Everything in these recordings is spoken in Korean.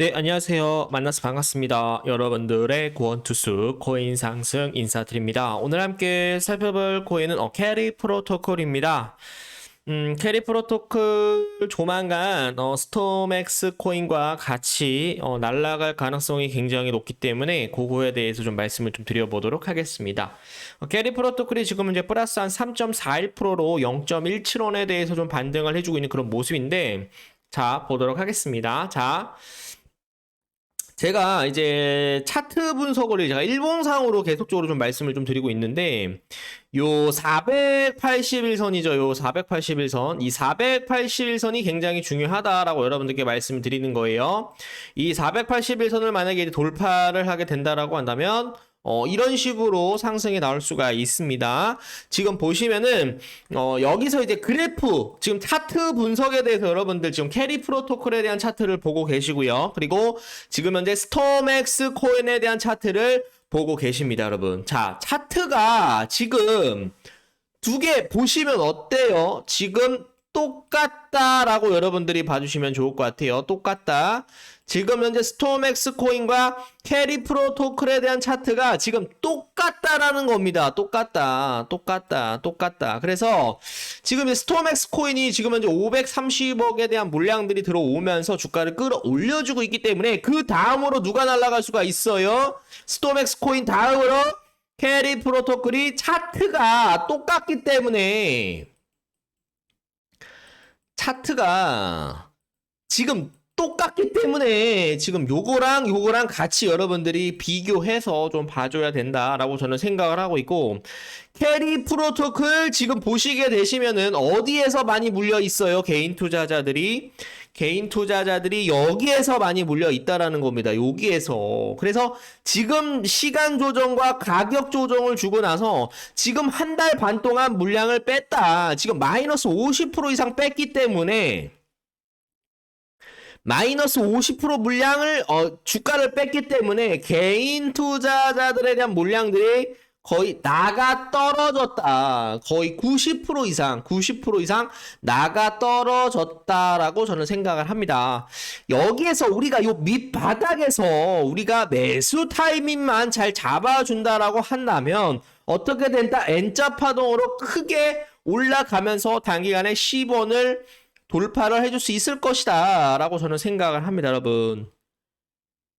네, 안녕하세요. 만나서 반갑습니다. 여러분들의 구원투수 코인 상승 인사드립니다. 오늘 함께 살펴볼 코인은 어, 캐리 프로토콜입니다. 음, 캐리 프로토콜 조만간 어, 스톰엑스 코인과 같이 어, 날아갈 가능성이 굉장히 높기 때문에 그거에 대해서 좀 말씀을 좀 드려보도록 하겠습니다. 어, 캐리 프로토콜이 지금 이제 플러스 한 3.41%로 0.17원에 대해서 좀 반등을 해주고 있는 그런 모습인데 자, 보도록 하겠습니다. 자, 제가 이제 차트 분석을 제가 일봉상으로 계속적으로 좀 말씀을 좀 드리고 있는데 요 481선이죠. 요 481선. 이 481선이 굉장히 중요하다라고 여러분들께 말씀을 드리는 거예요. 이 481선을 만약에 돌파를 하게 된다라고 한다면 어, 이런 식으로 상승이 나올 수가 있습니다. 지금 보시면은, 어, 여기서 이제 그래프, 지금 차트 분석에 대해서 여러분들 지금 캐리 프로토콜에 대한 차트를 보고 계시고요. 그리고 지금 현재 스톰엑스 코인에 대한 차트를 보고 계십니다, 여러분. 자, 차트가 지금 두 개 보시면 어때요? 지금 똑같다라고 여러분들이 봐주시면 좋을 것 같아요. 똑같다. 지금 현재 스톰엑스 코인과 캐리 프로토콜에 대한 차트가 지금 똑같다라는 겁니다. 똑같다. 똑같다. 똑같다. 그래서 지금 스톰엑스 코인이 지금 현재 530억에 대한 물량들이 들어오면서 주가를 끌어올려주고 있기 때문에 그 다음으로 누가 날아갈 수가 있어요? 스톰엑스 코인 다음으로 캐리 프로토콜이 차트가 똑같기 때문에 차트가 지금 똑같기 때문에 지금 요거랑 요거랑 같이 여러분들이 비교해서 좀 봐줘야 된다라고 저는 생각을 하고 있고 캐리 프로토콜 지금 보시게 되시면은 어디에서 많이 물려 있어요 개인 투자자들이 개인 투자자들이 여기에서 많이 물려 있다라는 겁니다. 여기에서. 그래서 지금 시간 조정과 가격 조정을 주고 나서 지금 한 달 반 동안 물량을 뺐다. 지금 마이너스 50% 이상 뺐기 때문에 마이너스 50% 물량을 어, 주가를 뺐기 때문에 개인 투자자들에 대한 물량들이 거의 나가 떨어졌다. 거의 90% 이상, 90% 이상 나가 떨어졌다라고 저는 생각을 합니다. 여기에서 우리가 요 밑바닥에서 우리가 매수 타이밍만 잘 잡아준다라고 한다면 어떻게 된다? N자 파동으로 크게 올라가면서 단기간에 10원을 돌파를 해줄 수 있을 것이다 라고 저는 생각을 합니다 여러분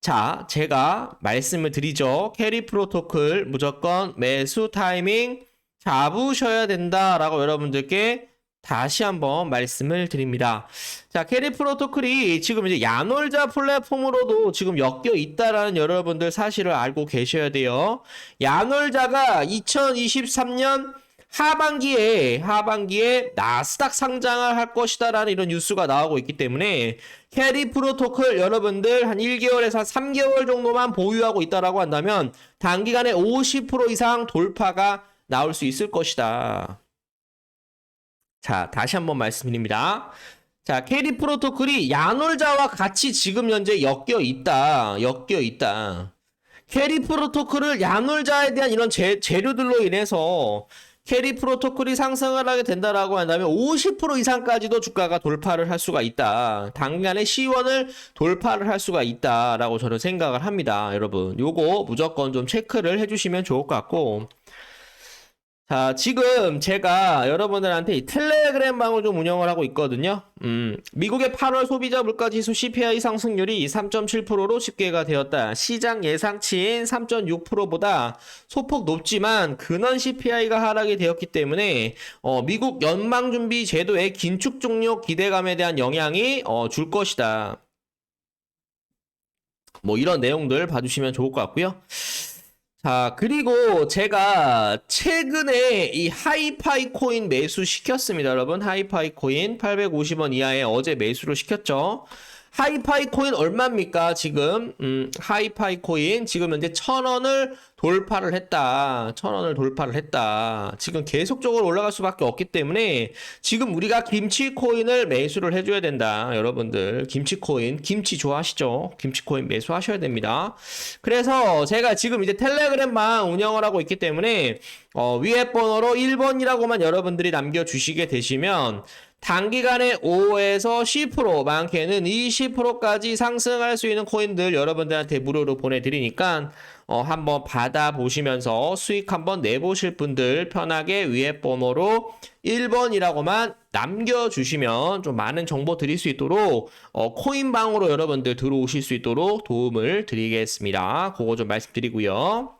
자 제가 말씀을 드리죠 캐리 프로토콜 무조건 매수 타이밍 잡으셔야 된다 라고 여러분들께 다시 한번 말씀을 드립니다. 자, 캐리 프로토콜이 지금 이제 야놀자 플랫폼으로도 지금 엮여 있다라는 여러분들 사실을 알고 계셔야 돼요. 야놀자가 2023년 하반기에 하반기에 나스닥 상장을 할 것이다라는 이런 뉴스가 나오고 있기 때문에 캐리 프로토콜 여러분들 한 1개월에서 한 3개월 정도만 보유하고 있다라고 한다면 단기간에 50% 이상 돌파가 나올 수 있을 것이다. 자, 다시 한번 말씀드립니다. 자, 캐리 프로토콜이 야놀자와 같이 지금 현재 엮여 있다. 엮여 있다. 캐리 프로토콜을 야놀자에 대한 이런 재, 재료들로 인해서 캐리 프로토콜이 상승을 하게 된다라고 한다면 50% 이상까지도 주가가 돌파를 할 수가 있다. 당간에 시원을 돌파를 할 수가 있다라고 저는 생각을 합니다. 여러분, 요거 무조건 좀 체크를 해주시면 좋을 것 같고 자, 지금 제가 여러분들한테 이 텔레그램 방을 좀 운영을 하고 있거든요. 음, 미국의 8월 소비자 물가지수 CPI 상승률이 3.7%로 집계가 되었다. 시장 예상치인 3.6%보다 소폭 높지만 근원 CPI가 하락이 되었기 때문에 어, 미국 연방준비 제도의 긴축 종료 기대감에 대한 영향이 어, 줄 것이다. 뭐 이런 내용들 봐주시면 좋을 것 같고요. 자, 그리고 제가 최근에 이 하이파이 코인 매수 시켰습니다, 여러분. 하이파이 코인 850원 이하에 어제 매수를 시켰죠. 하이파이 코인 얼마입니까? 지금 음, 하이파이 코인 지금 현재 천 원을 돌파를 했다. 천 원을 돌파를 했다. 지금 계속적으로 올라갈 수밖에 없기 때문에 지금 우리가 김치 코인을 매수를 해줘야 된다. 여러분들 김치 코인 김치 좋아하시죠? 김치 코인 매수하셔야 됩니다. 그래서 제가 지금 이제 텔레그램만 운영을 하고 있기 때문에 어, 위에 번호로 1번이라고만 여러분들이 남겨주시게 되시면 단기간에 5에서 10% 많게는 20%까지 상승할 수 있는 코인들 여러분들한테 무료로 보내드리니까 어, 한번 받아보시면서 수익 한번 내보실 분들 편하게 위에 번호로 1번이라고만 남겨주시면 좀 많은 정보 드릴 수 있도록 어, 코인방으로 여러분들 들어오실 수 있도록 도움을 드리겠습니다. 그거 좀 말씀드리고요.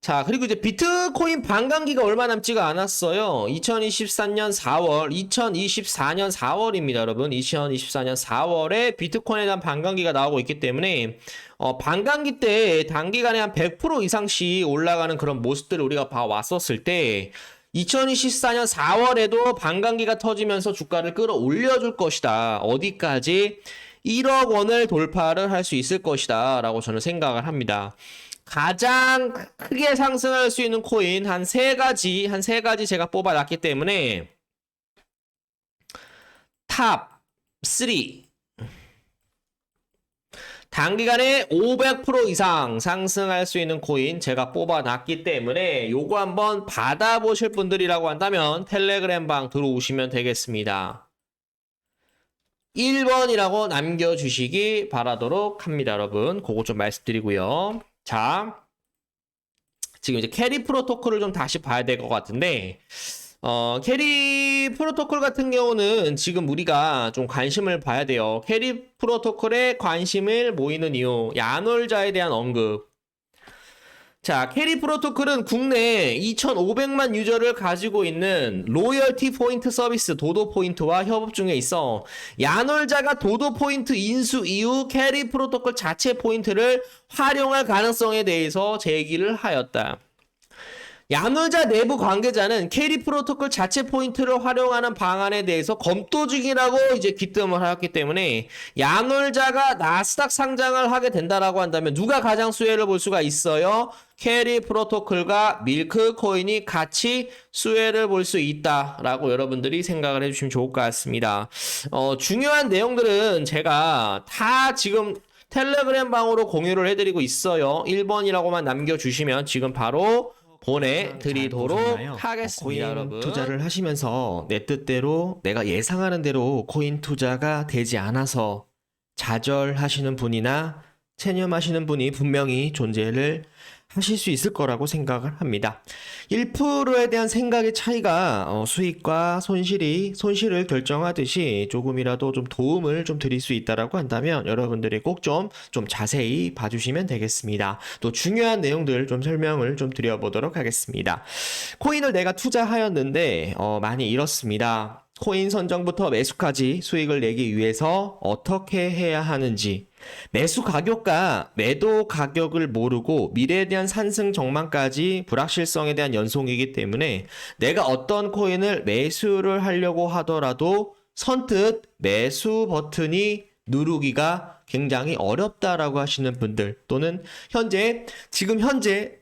자, 그리고 이제 비트코인 반감기가 얼마 남지가 않았어요. 2023년 4월, 2024년 4월입니다, 여러분. 2024년 4월에 비트코인에 대한 반감기가 나오고 있기 때문에, 어, 반감기 때 단기간에 한 100% 이상씩 올라가는 그런 모습들을 우리가 봐왔었을 때, 2024년 4월에도 반감기가 터지면서 주가를 끌어올려줄 것이다. 어디까지? 1억 원을 돌파를 할 수 있을 것이다. 라고 저는 생각을 합니다. 가장 크게 상승할 수 있는 코인 한 세 가지, 한 세 가지 제가 뽑아놨기 때문에 탑 3. 단기간에 500% 이상 상승할 수 있는 코인 제가 뽑아놨기 때문에 요거 한번 받아보실 분들이라고 한다면 텔레그램 방 들어오시면 되겠습니다. 1번이라고 남겨주시기 바라도록 합니다, 여러분. 그거 좀 말씀드리고요. 자, 지금 이제 캐리 프로토콜을 좀 다시 봐야 될 것 같은데, 어, 캐리 프로토콜 같은 경우는 지금 우리가 좀 관심을 봐야 돼요. 캐리 프로토콜에 관심을 모이는 이유, 야놀자에 대한 언급. 자, 캐리 프로토콜은 국내 2,500만 유저를 가지고 있는 로열티 포인트 서비스 도도 포인트와 협업 중에 있어 야놀자가 도도 포인트 인수 이후 캐리 프로토콜 자체 포인트를 활용할 가능성에 대해서 제기를 하였다. 야놀자 내부 관계자는 캐리 프로토콜 자체 포인트를 활용하는 방안에 대해서 검토 중이라고 이제 기뜸을 하였기 때문에 야놀자가 나스닥 상장을 하게 된다라고 한다면 누가 가장 수혜를 볼 수가 있어요? 캐리 프로토콜과 밀크 코인이 같이 수혜를 볼 수 있다라고 여러분들이 생각을 해주시면 좋을 것 같습니다. 어, 중요한 내용들은 제가 다 지금 텔레그램 방으로 공유를 해드리고 있어요. 1번이라고만 남겨주시면 지금 바로 보내드리도록 하겠습니다, 코인 여러분. 투자를 하시면서 내 뜻대로 내가 예상하는 대로 코인 투자가 되지 않아서 좌절하시는 분이나 체념하시는 분이 분명히 존재를 하실 수 있을 거라고 생각을 합니다. 1%에 대한 생각의 차이가 어, 수익과 손실이 손실을 결정하듯이 조금이라도 좀 도움을 좀 드릴 수 있다라고 한다면 여러분들이 꼭좀좀 자세히 봐주시면 되겠습니다. 또 중요한 내용들 좀 설명을 좀 드려보도록 하겠습니다. 코인을 내가 투자하였는데 어, 많이 잃었습니다. 코인 선정부터 매수까지 수익을 내기 위해서 어떻게 해야 하는지 매수 가격과 매도 가격을 모르고 미래에 대한 상승 전망까지 불확실성에 대한 연속이기 때문에 내가 어떤 코인을 매수를 하려고 하더라도 선뜻 매수 버튼이 누르기가 굉장히 어렵다라고 하시는 분들 또는 현재 지금 현재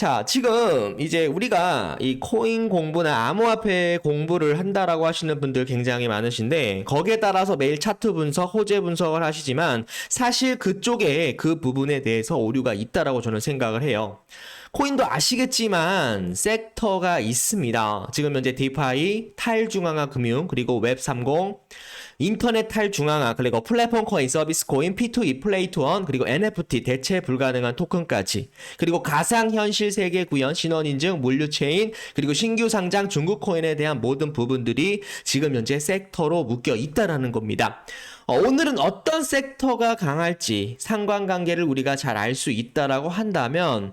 자, 지금 이제 우리가 이 코인 공부나 암호화폐 공부를 한다라고 하시는 분들 굉장히 많으신데 거기에 따라서 매일 차트 분석, 호재 분석을 하시지만 사실 그쪽에 그 부분에 대해서 오류가 있다라고 저는 생각을 해요. 코인도 아시겠지만 섹터가 있습니다. 지금 현재 디파이, 탈중앙화 금융, 그리고 웹30, 인터넷 탈중앙화, 그리고 플랫폼 코인, 서비스 코인, P2E, 플레이 투 원, 그리고 NFT, 대체 불가능한 토큰까지, 그리고 가상현실 세계 구현, 신원인증, 물류체인, 그리고 신규 상장 중국 코인에 대한 모든 부분들이 지금 현재 섹터로 묶여 있다라는 겁니다. 어, 오늘은 어떤 섹터가 강할지 상관관계를 우리가 잘 알 수 있다라고 한다면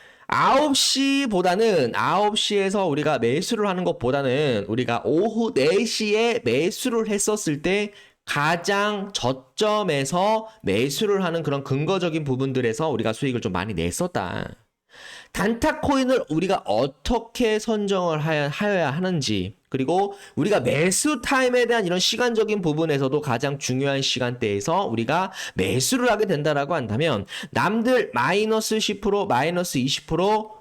9시보다는 9시에서 우리가 매수를 하는 것보다는 우리가 오후 4시에 매수를 했었을 때 가장 저점에서 매수를 하는 그런 근거적인 부분들에서 우리가 수익을 좀 많이 냈었다. 단타 코인을 우리가 어떻게 선정을 하여야 하는지 그리고 우리가 매수 타임에 대한 이런 시간적인 부분에서도 가장 중요한 시간대에서 우리가 매수를 하게 된다라고 한다면 남들 마이너스 10% 마이너스 20%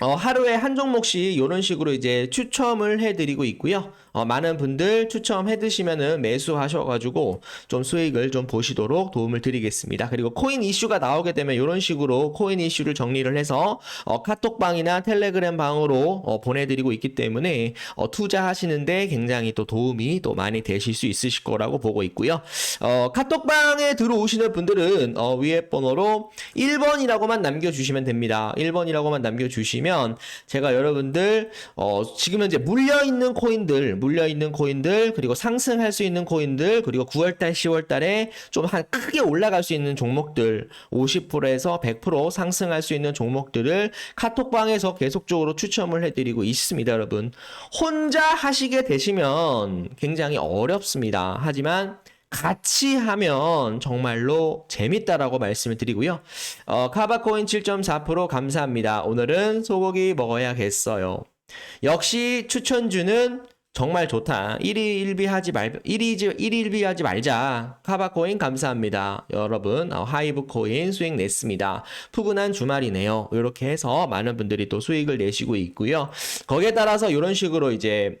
어, 하루에 한 종목씩 이런 식으로 이제 추첨을 해드리고 있고요. 어, 많은 분들 추첨해 드시면은 매수하셔가지고 좀 수익을 좀 보시도록 도움을 드리겠습니다. 그리고 코인 이슈가 나오게 되면 이런 식으로 코인 이슈를 정리를 해서 어, 카톡방이나 텔레그램 방으로 어, 보내드리고 있기 때문에 어, 투자하시는데 굉장히 또 도움이 또 많이 되실 수 있으실 거라고 보고 있고요. 어, 카톡방에 들어오시는 분들은 어, 위에 번호로 1번이라고만 남겨주시면 됩니다. 1번이라고만 남겨주시면 제가 여러분들 어, 지금 현재 물려 있는 코인들 물려 있는 코인들 그리고 상승할 수 있는 코인들 그리고 9월달 10월달에 좀 한 크게 올라갈 수 있는 종목들 50%에서 100% 상승할 수 있는 종목들을 카톡방에서 계속적으로 추첨을 해드리고 있습니다 여러분 혼자 하시게 되시면 굉장히 어렵습니다 하지만 같이 하면 정말로 재밌다라고 말씀을 드리고요. 어, 카바코인 7.4% 감사합니다. 오늘은 소고기 먹어야겠어요. 역시 추천주는 정말 좋다. 1위 1비 하지 말 1위 1위 1비 하지 말자. 카바코인 감사합니다. 여러분 어, 하이브 코인 수익 냈습니다. 푸근한 주말이네요. 이렇게 해서 많은 분들이 또 수익을 내시고 있고요. 거기에 따라서 이런 식으로 이제